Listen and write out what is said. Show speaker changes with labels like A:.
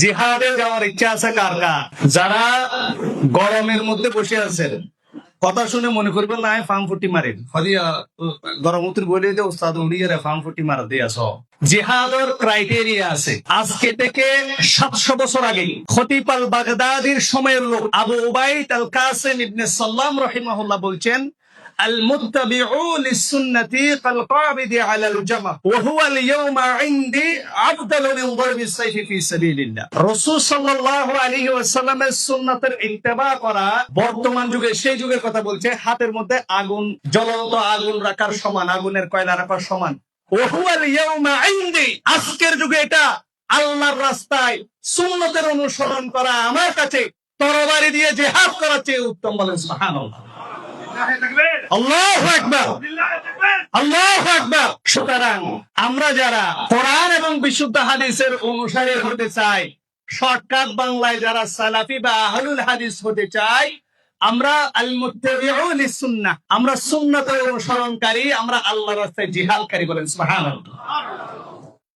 A: জিহাদে যাওয়ার ইচ্ছা আছে কার কার? যারা গরমের মধ্যে বসে আছেন। কথা শুনে মনে করবেন না ফার্ম ফুটি মারেন হদিয়া গরম উত্তর বলে যে ওস্তাদ উড়িয়ে ফার্ম ফুটি মারা দিয়ে জিহাদের ক্রাইটেরিয়া আছে। আজকে থেকে সাতশো বছর আগে খতিপাল বাগদাদির সময়ের লোক আবু উবাইদ আল কাসেম ইবনে সাল্লাম রহিমাহুল্লাহ বলছেন المتبع للسنة كالقابض على الجمر وهو اليوم عندي أفضل من ضرب السيف في سبيل الله রসুল সাল্লাল্লাহু আলাইহি ওয়াসাল্লামের সুন্নাতের ইত্তেবা করা বর্তমান যুগে সেই যুগের কথা বলছে হাতের মধ্যে আগুন জ্বলন্ত আগুন রাখার সমান আগুনের কয়লা রাখার সমান وهو اليوم عندي আজকের যুগে এটা আল্লাহর রাস্তায় সুন্নতের অনুসরণ করা আমার কাছে তরবারি দিয়ে জিহাদ করার চেয়ে উত্তম বলেন সুবহানাল্লাহ সুতরাং আমরা যারা কোরআন এবং বিশুদ্ধ হাদিসের অনুসারী হতে চাই, শর্টকাট বাংলায় যারা সালাফি বা আহলুল হাদিস হতে চাই, আমরা আল মুত্তাবিউন আমরা সুন্নাতের অনুসরণকারী, আমরা আল্লাহ রাস্তায় জিহালকারী বলেন, সুবহানাল্লাহ।